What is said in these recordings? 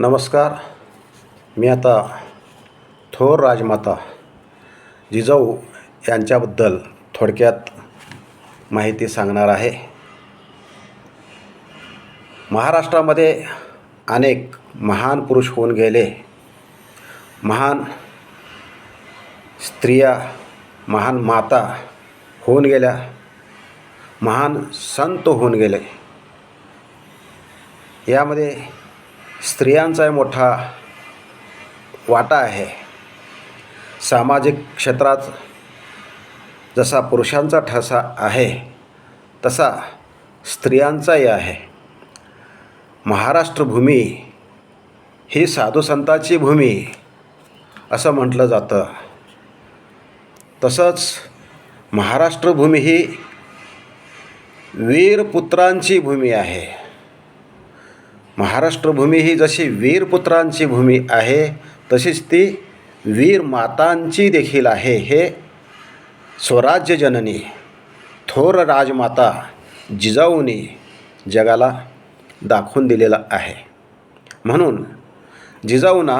नमस्कार. मी आता थोर राजमाता जिजाऊ यांच्याबद्दल थोडक्यात माहिती सांगणार आहे. महाराष्ट्रामध्ये अनेक महान पुरुष होऊन गेले. महान स्त्रिया महान माता होऊन गेल्या. महान संत होऊन गेले. यामध्ये स्त्रियांचा मोठा वाटा आहे. सामाजिक क्षेत्रात जसा पुरुषांचा ठसा आहे तसा स्त्रियांचाही आहे. महाराष्ट्रभूमी ही साधुसंताची भूमी असं म्हटलं जातं. तसंच महाराष्ट्रभूमी ही वीरपुत्रांची भूमी आहे. महाराष्ट्रभूमी ही जशी वीरपुत्रांची भूमी आहे तशीच ती वीर मातांची देखील आहे. हे स्वराज्य जननी थोर राजमाता जिजाऊनी जगाला दाखवून दिलेला आहे. म्हणून जिजाऊना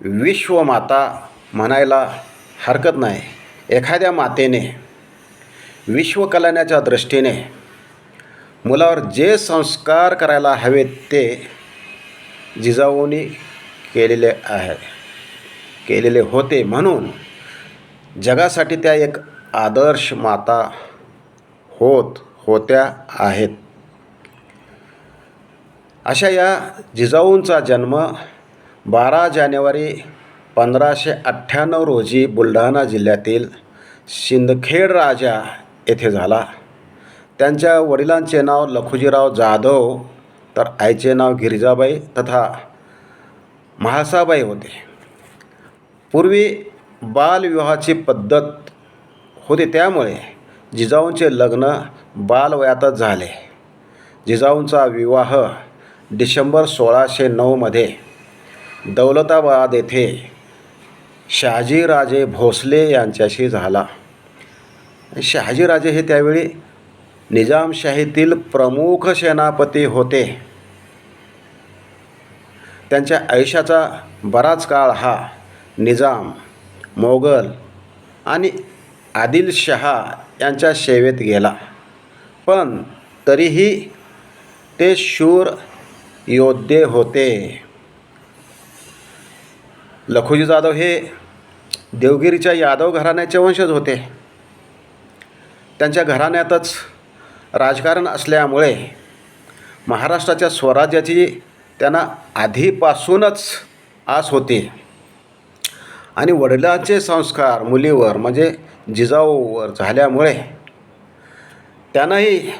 विश्वमाता म्हणायला हरकत नाही. एखाद्या मातेने विश्वकल्याणाच्या दृष्टीने मुलावर जे संस्कार करायला हवेत ते जिजाऊनी केलेले आहे केलेले होते म्हणून जगासाठी त्या एक आदर्श माता होत होत्या आहेत. अशा या जिजाऊंचा जन्म बारा जानेवारी पंधराशे अठ्ठ्याण्णव रोजी बुलढाणा जिल्ह्यातील शिंदखेड राजा येथे झाला. त्यांच्या वडिलांचे नाव लखुजीराव जाधव तर आईचे नाव गिरिजाबाई तथा म्हाळसाबाई होते. पूर्वी बालविवाहाची पद्धत होती त्यामुळे जिजाऊंचे लग्न बालवयातच झाले. जिजाऊंचा विवाह डिसेंबर सोळाशे नऊमध्ये दौलताबाद येथे शहाजीराजे भोसले यांच्याशी झाला. शहाजीराजे हे त्यावेळी निजामशाहीतील प्रमुख सेनापती होते. त्यांच्या आयुष्याचा बराच काळ हा निजाम मोगल आणि आदिलशहा यांच्या सेवेत गेला. पण तरीही ते शूर योद्धे होते. लखुजी जाधव हे देवगिरीच्या यादव घराण्याचे वंशज होते. त्यांच्या घराण्यातच राजकारण असल्यामुळे महाराष्ट्राच्या स्वराज्याची त्यांना आधीपासूनच आस होती. आणि वडिलांचे संस्कार मुलीवर म्हणजे जिजाऊवर झाल्यामुळे त्यांनाही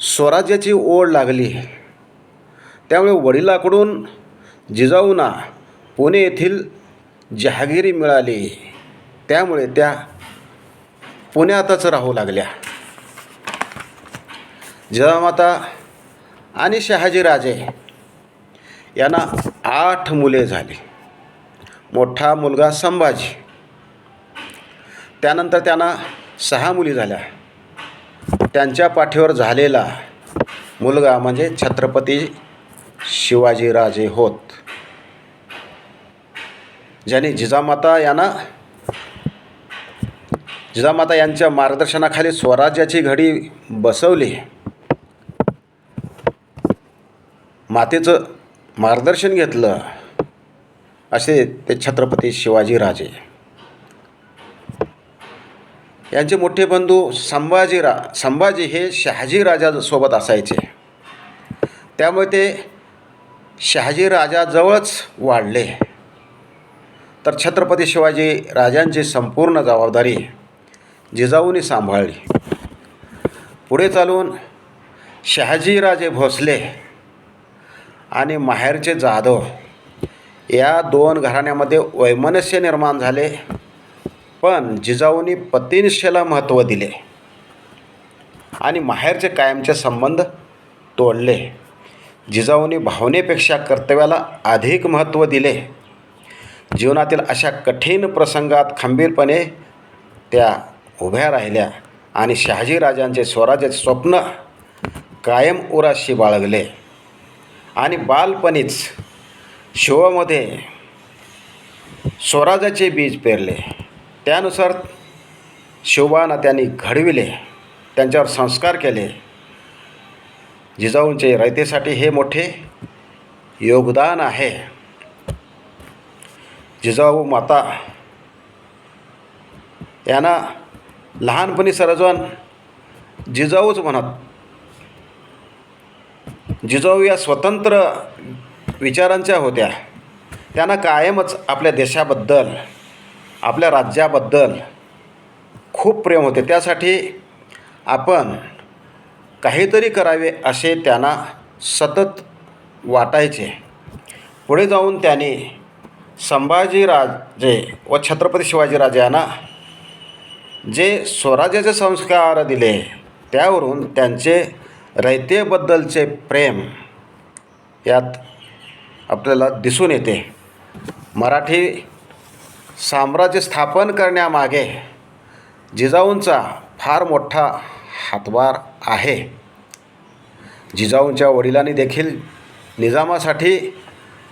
स्वराज्याची ओढ लागली. त्यामुळे वडिलाकडून जिजाऊंना पुणे येथील जहागिरी मिळाली. त्यामुळे त्या पुण्यातच राहू लागल्या. जिजामाता आणि शहाजीराजे यांना आठ मुले झाली. मोठा मुलगा संभाजी. त्यानंतर त्यांना सहा मुली झाल्या. त्यांच्या पाठीवर झालेला मुलगा म्हणजे छत्रपती शिवाजीराजे होत. ज्याने जिजामाता यांना जिजामाता यांच्या मार्गदर्शनाखाली स्वराज्याची घडी बसवली. मातेचं मार्गदर्शन घेतलं असे ते छत्रपती शिवाजीराजे यांचे मोठे बंधू संभाजीरा संभाजी हे शहाजीराजासोबत असायचे. त्यामुळे ते शहाजीराजाजवळच वाढले. तर छत्रपती शिवाजी राजांची संपूर्ण जबाबदारी जिजाऊनी सांभाळली. पुढे चालून शहाजीराजे भोसले आणि माहेरचे जाधव या दोन घराण्यामध्ये वैमनस्य निर्माण झाले. पण जिजाऊनी पतिनिष्ठेला महत्त्व दिले आणि माहेरचे कायमचे संबंध तोडले. जिजाऊनी भावनेपेक्षा कर्तव्याला अधिक महत्त्व दिले. जीवनातील अशा कठीण प्रसंगात खंबीरपणे त्या उभ्या राहिल्या आणि शहाजीराजांचे स्वराज्याचे स्वप्न कायम उराशी बाळगले. आणि बालपणीच शिवामध्ये स्वराजाचे बीज पेरले. त्यानुसार शिवबांना त्यांनी घडविले त्यांच्यावर संस्कार केले. जिजाऊंचे रयतेसाठी हे मोठे योगदान आहे. जिजाऊ माता यांना लहानपणी सर्वजण जिजाऊच म्हणत जिजाऊ या स्वतंत्र विचारांच्या होत्या. त्यांना कायमच आपल्या देशाबद्दल आपल्या राज्याबद्दल खूप प्रेम होते. त्यासाठी आपण काहीतरी करावे असे त्यांना सतत वाटायचे. पुढे जाऊन त्यांनी संभाजीराजे व छत्रपती शिवाजीराजे यांना जे स्वराज्याचे संस्कार दिले त्यावरून त्यांचे रयतेबद्दलचे प्रेम यात आपल्याला दिसून येते. मराठी साम्राज्य स्थापन करण्यामागे जिजाऊंचा फार मोठा हातभार आहे. जिजाऊंच्या वडिलांनी देखील निजामासाठी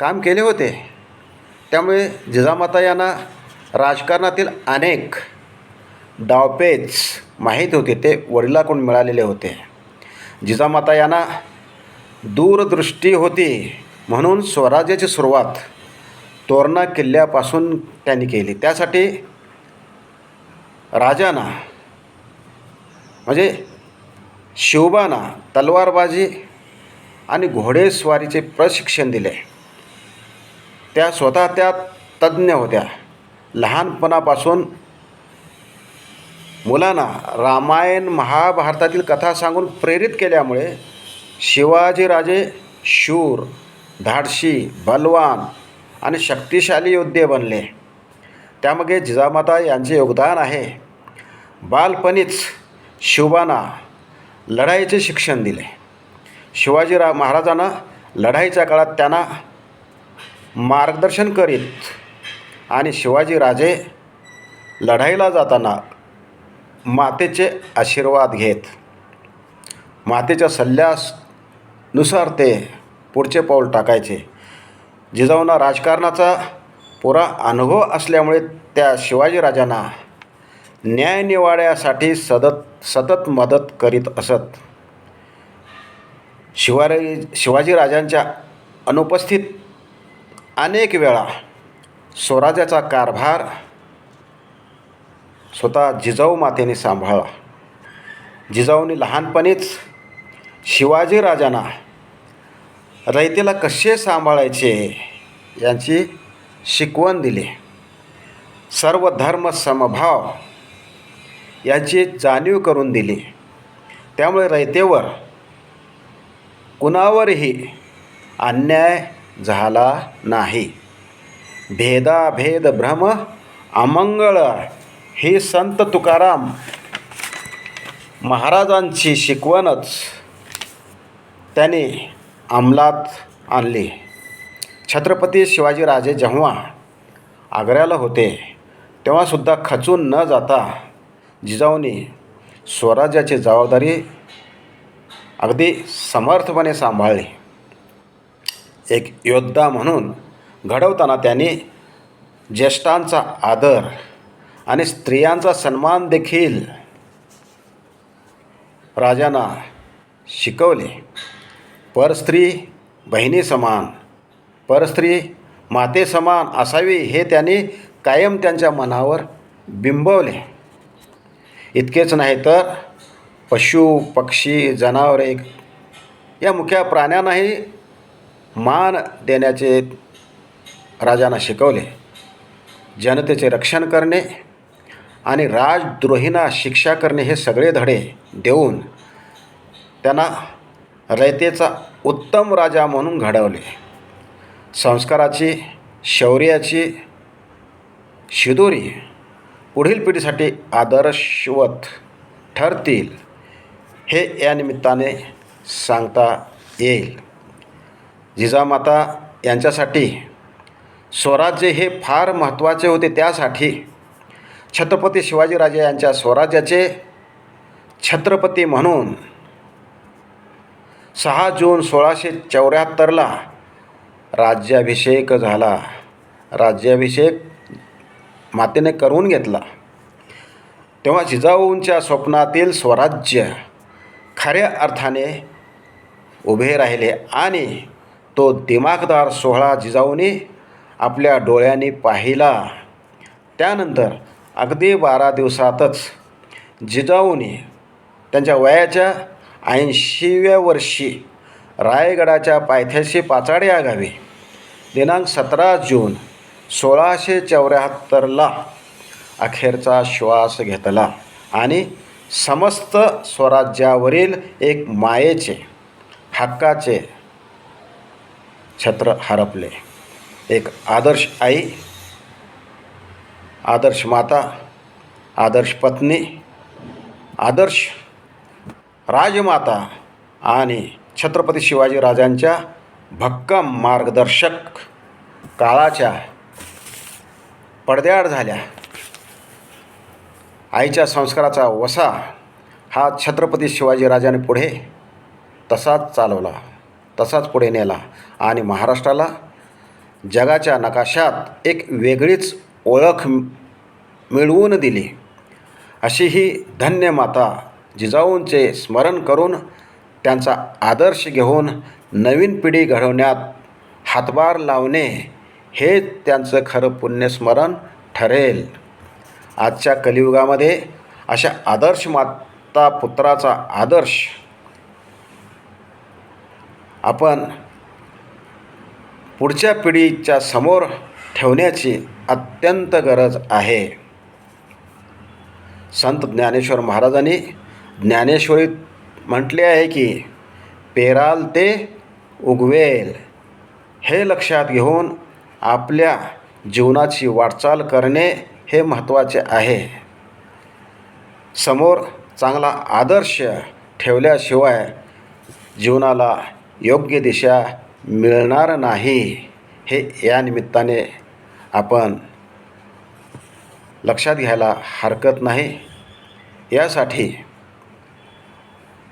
काम केले होते. त्यामुळे जिजामाता यांना राजकारणातील अनेक डावपेच माहीत होते ते वडिलाकडून मिळालेले होते. जिजामाता यांना दूरदृष्टी होती. म्हणून स्वराज्याची सुरुवात तोरणा किल्ल्यापासून त्यांनी केली. त्यासाठी राजांना म्हणजे शिवबांना तलवारबाजी आणि घोडेस्वारीचे प्रशिक्षण दिले. त्या स्वतः त्या तज्ज्ञ होत्या. लहानपणापासून मुलांना रामायण महाभारतातील कथा सांगून प्रेरित केल्यामुळे शिवाजीराजे शूर धाडशी बलवान आणि शक्तिशाली योद्धे बनले. त्यामागे जिजामाता यांचे योगदान आहे. बालपणीच शिवबांना लढाईचे शिक्षण दिले. शिवाजीरा महाराजांना लढाईच्या काळात त्यांना मार्गदर्शन करीत आणि शिवाजीराजे लढाईला जाताना मातेचे आशीर्वाद घेत. मातेच्या सल्ल्यानुसार ते पुढचे पाऊल टाकायचे. जिजाऊंना राजकारणाचा पुरा अनुभव असल्यामुळे त्या शिवाजीराजांना न्यायनिवाड्यासाठी सतत सतत मदत करीत असत. शिवाजी शिवाजीराजांच्या अनुपस्थित अनेक वेळा स्वराज्याचा कारभार स्वतः जिजाऊ मातेने सांभाळला जिजाऊने लहानपणीच शिवाजीराजांना रयतेला कसे सांभाळायचे यांची शिकवण दिली. सर्व धर्म समभाव याची जाणीव करून दिली. त्यामुळे रयतेवर कुणावरही अन्याय झाला नाही. भेदाभेद भ्रम अमंगळ ही संत तुकाराम महाराजांची शिकवणच त्याने अंमलात आणली. छत्रपती शिवाजीराजे जेव्हा आग्र्याला होते तेव्हासुद्धा खचून न जाता जिजाऊनी स्वराज्याची जबाबदारी अगदी समर्थपणे सांभाळली. एक योद्धा म्हणून घडवताना त्याने ज्येष्ठांचा आदर आणि स्त्रियांचा सन्मान देखील राजांना शिकवले. परस्त्री बहिणी समान. परस्त्री माते समान असावी हे त्यांनी कायम त्यांच्या मनावर बिंबवले. इतकेच नाही तर पशु पक्षी जनावरे या मुख्या प्राण्यांनाही मान देण्याचे राजांना शिकवले. जनतेचे रक्षण करणे आणि राजद्रोहींना शिक्षा करणे हे सगळे धडे देऊन त्यांना रयतेचा उत्तम राजा म्हणून घडवले. संस्काराची शौर्याची शिदोरी पुढील पिढीसाठी आदर्शवत ठरतील हे या निमित्ताने सांगता येईल. जिजामाता यांच्यासाठी स्वराज्य हे फार महत्त्वाचे होते त्यासाठी छत्रपती शिवाजीराजे यांच्या स्वराज्याचे छत्रपती म्हणून सहा जून सोळाशे चौऱ्याहत्तरला राज्याभिषेक झाला. राज्याभिषेक मातेने करून घेतला. तेव्हा जिजाऊंच्या स्वप्नातील स्वराज्य खऱ्या अर्थाने उभे राहिले आणि तो दिमागदार सोहळा जिजाऊने आपल्या डोळ्यांनी पाहिला. त्यानंतर अगदी बारा दिवसातच जिजाऊने त्यांच्या वयाच्या ऐंशीव्या वर्षी रायगडाच्या पायथ्याशी पाचाडे या गावी दिनांक सतरा जून सोळाशे चौऱ्याहत्तरला अखेरचा श्वास घेतला आणि समस्त स्वराज्यावरील एक मायेचे हक्काचे छत्र हरपले. एक आदर्श आई आदर्श माता आदर्श पत्नी आदर्श राजमाता आणि छत्रपती शिवाजी राजांच्या भक्कम मार्गदर्शक काळाच्या पडद्याआड झाल्या. आईच्या संस्काराचा वसा हा छत्रपती शिवाजीराजाने पुढे तसाच चालवला तसाच पुढे नेला आणि महाराष्ट्राला जगाच्या नकाशात एक वेगळीच ओळख मिळवून दिली. अशी ही धन्य माता जिजाऊंचे स्मरण करून त्यांचा आदर्श घेऊन नवीन पिढी घडवण्यात हातभार लावणे हे त्यांचं खरं पुण्यस्मरण ठरेल. आजच्या कलियुगामध्ये अशा आदर्श माता पुत्राचा आदर्श आपण पुढच्या पिढीच्या समोर ठेवण्याची अत्यंत गरज आहे. संत ज्ञानेश्वर महाराजांनी ज्ञानेश्वरीत म्हटले आहे की पेराल ते उगवेल. हे लक्षात घेऊन आपल्या जीवनाची वाटचाल करणे हे महत्त्वाचे आहे. समोर चांगला आदर्श ठेवल्याशिवाय जीवनाला योग्य दिशा मिळणार नाही हे या निमित्ताने आपण लक्षात घ्यायला हरकत नाही. यासाठी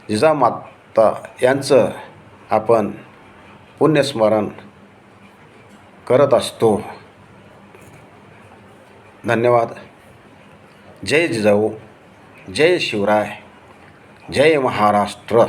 जिजामाता यांचं आपण पुण्यस्मरण करत असतो. धन्यवाद. जय जिजाऊ. जय शिवराय. जय महाराष्ट्र.